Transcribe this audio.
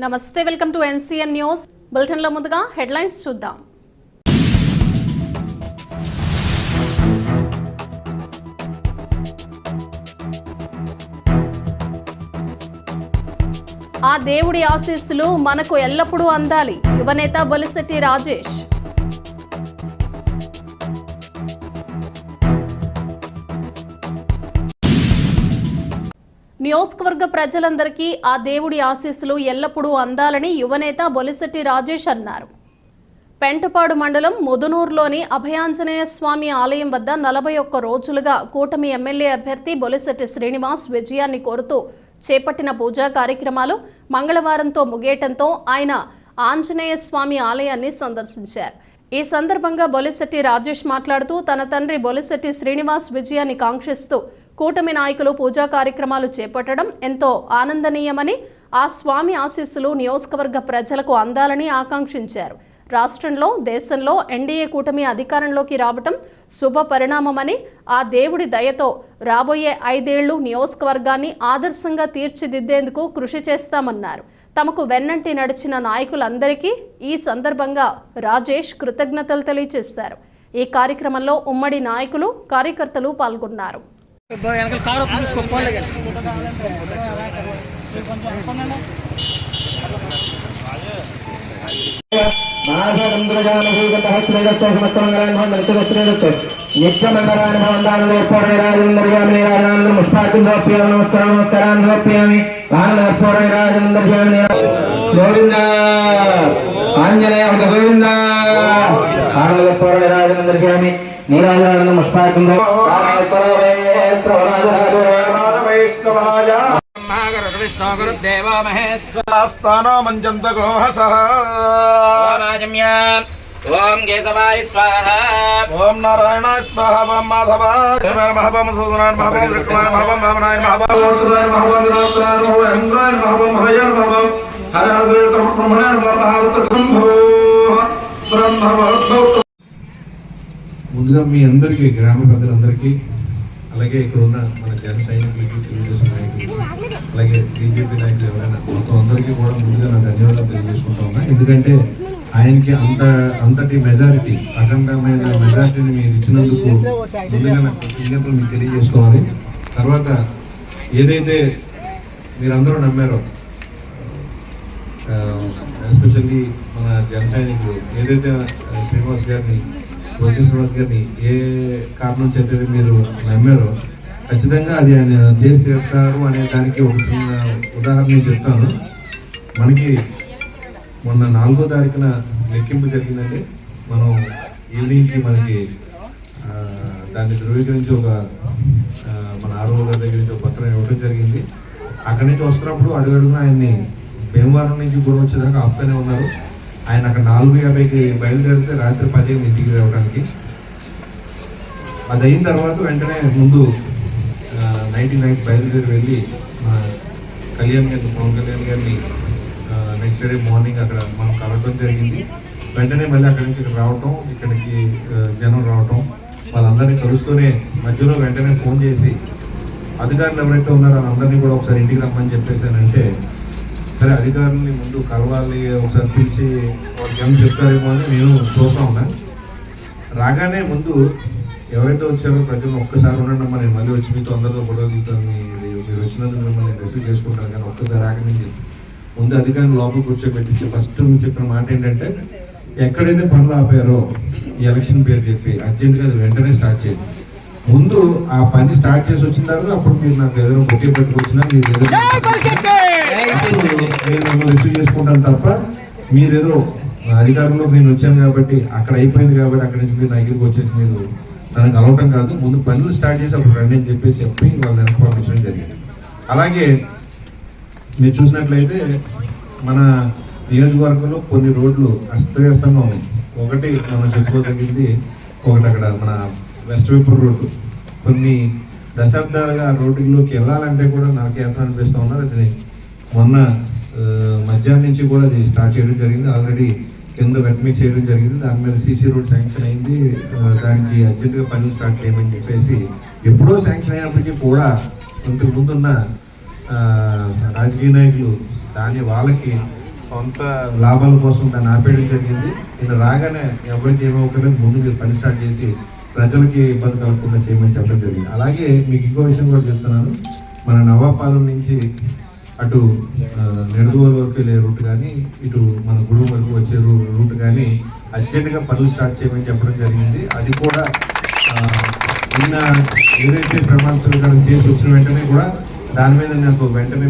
నమస్తే welcome to NCN news. బులెటిన్లో ముందుగా హెడ్లైన్స్ చూద్దాం. ఆ దేవుడి ఆశీస్సులు మనకు ఎల్లప్పుడూ అందాలి. యువనేత బొలిశెట్టి రాజేష్. నియోజకవర్గ ప్రజలందరికీ ఆ దేవుడి ఆశీస్సులు ఎల్లప్పుడూ అందాలని యువనేత బొలిశెట్టి రాజేష్ అన్నారు. పెంటపాడు మండలం ముదునూరులోని అభయాంజనేయ స్వామి ఆలయం వద్ద నలభై ఒక్క రోజులుగా కూటమి ఎమ్మెల్యే అభ్యర్థి బొలిశెట్టి శ్రీనివాస్ విజయాన్ని కోరుతూ చేపట్టిన పూజా కార్యక్రమాలు మంగళవారంతో ముగియటంతో ఆయన ఆంజనేయ స్వామి ఆలయాన్ని సందర్శించారు. ఈ సందర్భంగా బొలిశెట్టి రాజేష్ మాట్లాడుతూ తన తండ్రి బొలిశెట్టి శ్రీనివాస్ విజయాన్ని కాంక్షిస్తూ కూటమి నాయకులు పూజా కార్యక్రమాలు చేపట్టడం ఎంతో ఆనందనీయమని ఆ స్వామి ఆశీస్సులు నియోజకవర్గ ప్రజలకు అందాలని ఆకాంక్షించారు. రాష్ట్రంలో దేశంలో ఎన్డీఏ కూటమి అధికారంలోకి రావటం శుభ పరిణామమని ఆ దేవుడి దయతో రాబోయే ఐదేళ్ళు నియోజకవర్గాన్ని ఆదర్శంగా తీర్చిదిద్దేందుకు కృషి చేస్తామన్నారు. తమకు వెన్నంటి నడిచిన నాయకులందరికీ ఈ సందర్భంగా రాజేష్ కృతజ్ఞతలు తెలియజేశారు. ఈ కార్యక్రమంలో ఉమ్మడి నాయకులు కార్యకర్తలు పాల్గొన్నారు. వెనకాల కారు వస్తుంది తీసుకో ఫోన్లో గోవింద ఆంజనేయ గోవింద. ఆనందపూర్ణరాజనందర్యామి ముష్పాకుందో పుష్పాకం విష్ణుగురుదేవ మహేశ్వర స్థానమంజంతగోహసః ఓం కేశవాయ స్వాహ ఓం నారాయణాయ స్వాహ ఓం మాధవాయ నమః ఓం సూదనాయ నమః ఓం విక్రమాయ నమః ఓం వామనాయ నమః ఓం రుద్రాయ నమః ఓం నిరాజనాయ నమః ఓం ఇంద్రాయ నమః ఓం హరయాయ నమః ఓం హరహరద్రయ బ్రహ్మణాయ నమః మహావత్రకంభో బ్రహ్మవద్భౌ ముందుగా మీ అందరికీ గ్రామ ప్రజలందరికీ అలాగే ఇక్కడ ఉన్న మన జన సైనికులకి తెలుగుదేశం నాయకులు అలాగే బీజేపీ నాయకులు ఎవరైనా మొత్తం అందరికీ కూడా ముందుగా నా ధన్యవాదాలు తెలియజేసుకుంటా ఉన్నా. ఎందుకంటే ఆయనకి అంత అంతటి మెజారిటీ అఖండమైన మెజారిటీని మీరు ఇచ్చినందుకు ముందుగా నా కృతజ్ఞతలు మీకు తెలియజేసుకోవాలి. తర్వాత ఏదైతే మీరందరూ నమ్మారో ఎస్పెషల్లీ మన జన సైనికులు ఏదైతే శ్రీనివాస్ గారిని వచ్చి సుభాష్ గారిని ఏ కారణం చేత మీరు నమ్మారో ఖచ్చితంగా అది ఆయన చేసి తీరుతారు అనే దానికి ఒక చిన్న ఉదాహరణ నేను చెప్తాను. మనకి మొన్న నాలుగో తారీఖున లెక్కింపు జరిగిందండి. మనం ఈవినింగ్కి మనకి దాన్ని ధృవీకరించి ఒక మన ఆరో గారి దగ్గర నుంచి ఒక పత్రం ఇవ్వడం జరిగింది. అక్కడి నుంచి వస్తున్నప్పుడు అడుగడుగున ఆయన్ని భీమవరం నుంచి గుడి వచ్చేదాకా ఆపుతూనే ఉన్నారు. ఆయన అక్కడ నాలుగు యాభైకి బయలుదేరితే రాత్రి పదిహేను ఇంటికి రావడానికి. అది అయిన తర్వాత వెంటనే ముందు నైన్టీ నైన్ బయలుదేరి వెళ్ళి మా కళ్యాణ్ గారిని పవన్ కళ్యాణ్ గారిని నెక్స్ట్ డే మార్నింగ్ అక్కడ మనం కలవటం జరిగింది. వెంటనే మళ్ళీ అక్కడి నుంచి ఇక్కడ రావటం ఇక్కడికి జనం రావటం వాళ్ళందరినీ కలుస్తూనే మధ్యలో వెంటనే ఫోన్ చేసి అధికారులు ఎవరైతే ఉన్నారో అందరినీ కూడా ఒకసారి ఇంటికి రమ్మని చెప్పేసానంటే సరే అధికారుల్ని ముందు కలవాలి ఒకసారి పిలిచి వాళ్ళకి ఏమైనా చెప్తారేమో అని నేను చూస్తా ఉన్నాను రాగానే ముందు ఎవరైతే వచ్చారో ప్రజలు ఒక్కసారి ఉండండి అమ్మా నేను మళ్ళీ వచ్చి మీతో అందరితో ఫోటో దిగుతాను. మీరు వచ్చినందుకు మిమ్మల్ని రిసీవ్ చేసుకుంటాను కానీ ఒక్కసారి ఆగని ముందు అధికారులు లోపల కూర్చోబెట్టించి ఫస్ట్ చెప్పిన మాట ఏంటంటే ఎక్కడైతే పనులు ఆపారో ఈ ఎలక్షన్ పేరు చెప్పి అర్జెంట్గా అది వెంటనే స్టార్ట్ చేయండి. ముందు ఆ పని స్టార్ట్ చేసి వచ్చిన తర్వాత అప్పుడు మీరు నాకు ఏదైనా బొకే పెట్టుకొచ్చినా మీరు నేను మిమ్మల్ని రిసీవ్ చేసుకుంటాను తప్ప మీరేదో అధికారంలో నేను వచ్చాను కాబట్టి అక్కడ అయిపోయింది కాబట్టి అక్కడి నుంచి మీరు దగ్గరికి వచ్చేసి మీరు నన్ను కలవటం కాదు. ముందు పనులు స్టార్ట్ చేసి అప్పుడు రండి అని చెప్పేసి చెప్పి వాళ్ళ వెనక పంపించడం జరిగింది. అలాగే మీరు చూసినట్లయితే మన నియోజకవర్గంలో కొన్ని రోడ్లు అస్తవ్యస్తంగా ఉన్నాయి. ఒకటి మనం చెప్పుకోదగింది ఒకటి అక్కడ మన వెస్ట్ వేపూర్ రోడ్డు. కొన్ని దశాబ్దాలుగా ఆ రోడ్డులోకి వెళ్ళాలంటే కూడా నాకు ఎంత అనిపిస్తూ ఉన్నారు అది మొన్న మధ్యాహ్నం నుంచి కూడా అది స్టార్ట్ చేయడం జరిగింది. ఆల్రెడీ కింద వెట్మిక్స్ చేయడం జరిగింది. దాని మీద సీసీ రోడ్ శాంక్షన్ అయింది. దానికి అర్జెంటుగా పనులు స్టార్ట్ చేయమని చెప్పేసి ఎప్పుడో శాంక్షన్ అయినప్పటికీ కూడా ఇంతకు ముందున్న రాజకీయ నాయకులు దాని వాళ్ళకి సొంత లాభాల కోసం దాన్ని ఆపేయడం జరిగింది. నేను రాగానే ఎవరికి ఏమవుకలేదు ముందు మీరు పని స్టార్ట్ చేసి ప్రజలకి ఇబ్బంది కలగకుండా చేయమని చెప్పడం జరిగింది. అలాగే మీకు ఇంకో విషయం కూడా చెప్తున్నాను. మన నవాపాలెం నుంచి అటు నెడుగోలు వరకు వెళ్ళే రూట్ కానీ ఇటు మన గుడి వరకు వచ్చే రూ- రూట్ కానీ అర్జెంటుగా పనులు స్టార్ట్ చేయమని చెప్పడం జరిగింది. అది కూడా నిన్న ఏదైతే ప్రమాణ స్వీకారం చేసి వచ్చిన వెంటనే కూడా దాని మీద నాకు వెంటనే